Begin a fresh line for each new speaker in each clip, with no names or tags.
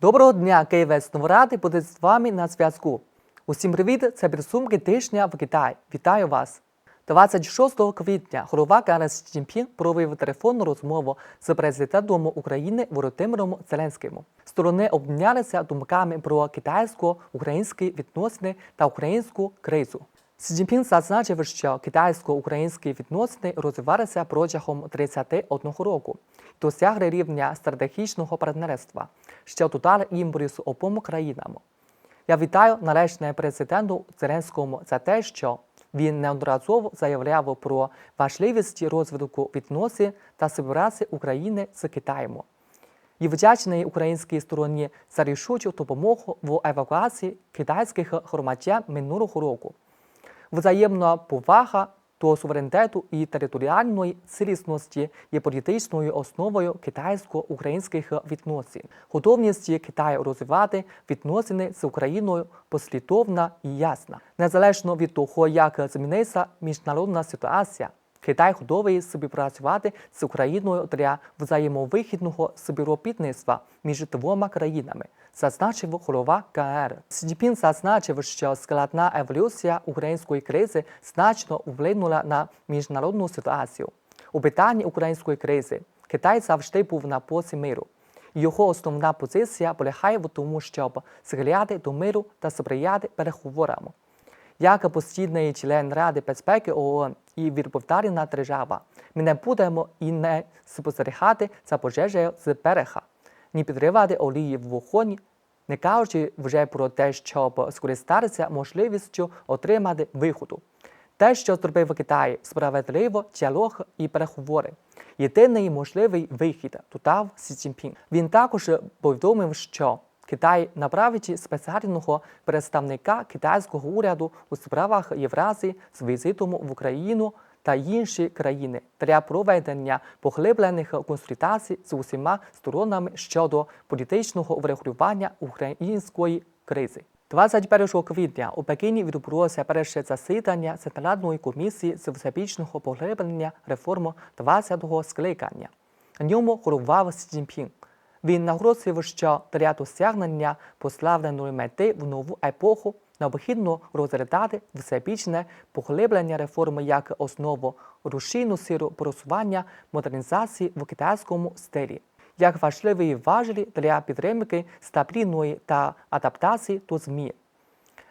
Доброго дня, Київець Новоради буде з вами на зв'язку. Усім привіт! Це підсумки тижня в Китаї. Вітаю вас! 26 квітня голова Сі Цзіньпін провів телефонну розмову з президентом України Володимиром Зеленським. Сторони обмінялися думками про китайсько-українські відносини та українську кризу. Сі Цзіньпін зазначив, що китайсько-українські відносини розвивалися протягом 31 року, досягли рівня стратегічного партнерства, що додали імпульс обом країнам. Я вітаю належне президенту Зеленському за те, що він неодноразово заявляв про важливість розвитку відносин та співпраці України з Китаєм. І вдячний українській стороні за рішучу допомогу в евакуації китайських громадян минулого року. Взаємна повага до суверенітету і територіальної цілісності є політичною основою китайсько-українських відносин. Готовність Китаю розвивати відносини з Україною послідовна і ясна. Незалежно від того, як зміниться міжнародна ситуація, Китай готовий співпрацювати з Україною для взаємовихідного співробітництва між двома країнами, зазначив голова КР. Сідіпін зазначив, що складна еволюція української кризи значно вплинула на міжнародну ситуацію. У питанні української кризи Китай завжди був на боці миру. Його основна позиція полягає в тому, щоб схиляти до миру та сприяти переговорам. Як постійний член Ради безпеки ООН і відповідальна держава, ми не будемо і не спостерігати за пожежею з берега, ні підривати олії в вогонь, не кажучи вже про те, щоб скористатися можливістю отримати виходу. Те, що зробив Китай, справедливо діалог і переговори. Єдиний можливий вихід, додав Сі Цзіньпін. Він також повідомив, що Китай направить спеціального представника китайського уряду у справах Євразії з візитом в Україну та інші країни для проведення поглиблених консультацій з усіма сторонами щодо політичного врегулювання української кризи. 21 квітня у Пекіні відбулося перше засідання Центральної комісії з всебічного поглиблення реформ 20-го скликання. На ньому головав Сі Цзіньпін. Він наголосив, що для досягнення пославленої мети в нову епоху необхідно розглядати всебічне поглиблення реформи як основу рушійну силу просування модернізації в китайському стилі, як важливий важель для підтримки стабільної та адаптації до змін.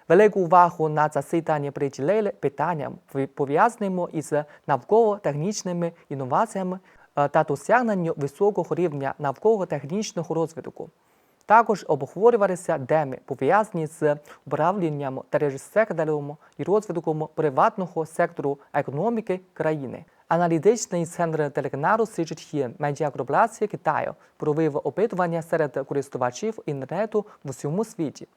Велику увагу на засіданні приділили питанням, пов'язаним із навколо-технічними інноваціями е, та досягненню високого рівня навколо-технічного розвитку. Також обговорювалися теми, пов'язані з управлінням держсектором і розвитком приватного сектору економіки країни. Аналітичний центр телеканалу CGTN медіакорпорації Китаю провів опитування серед користувачів інтернету в усьому світі.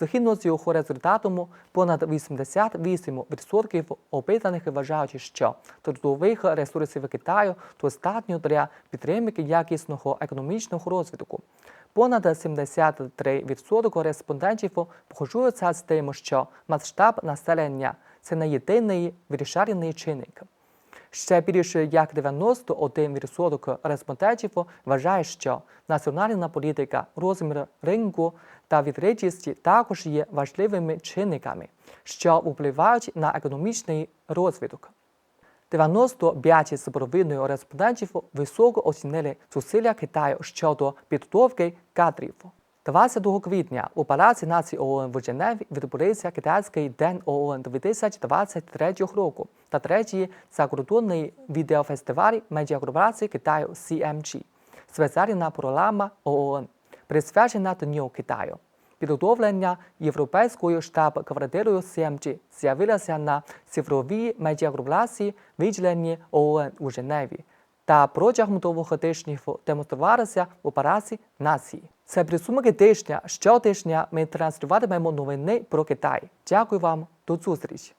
Згідно з його результатом, понад 88% опитаних вважають, що трудових ресурсів Китаю достатньо для підтримки якісного економічного розвитку. Понад 73% респондентів погоджуються з тим, що масштаб населення це не єдиний вирішальний чинник. Ще більше як 91% респондентів вважає, що національна політика, розмір ринку та відкритість також є важливими чинниками, що впливають на економічний розвиток. 95,5% респондентів високо оцінили зусилля Китаю щодо підготовки кадрів. 20 квітня у Палаці націй ООН в Женеві відбудеться Китайський день ООН 2023 року та третій закордонний відеофестиваль медіакорпорації Китаю CMG. Спеціальна програма ООН присвячена Дню Китаю. Підготовлення європейською штаб-квартирою СМЧ з'явилася на цифровій медіакорпорації відділенні ООН у Женеві та протягом того тижнів демонструвалися в операції нації. Це присумки тижня. Щотижня ми транслюватимемо новини про Китай. Дякую вам, до зустрічі!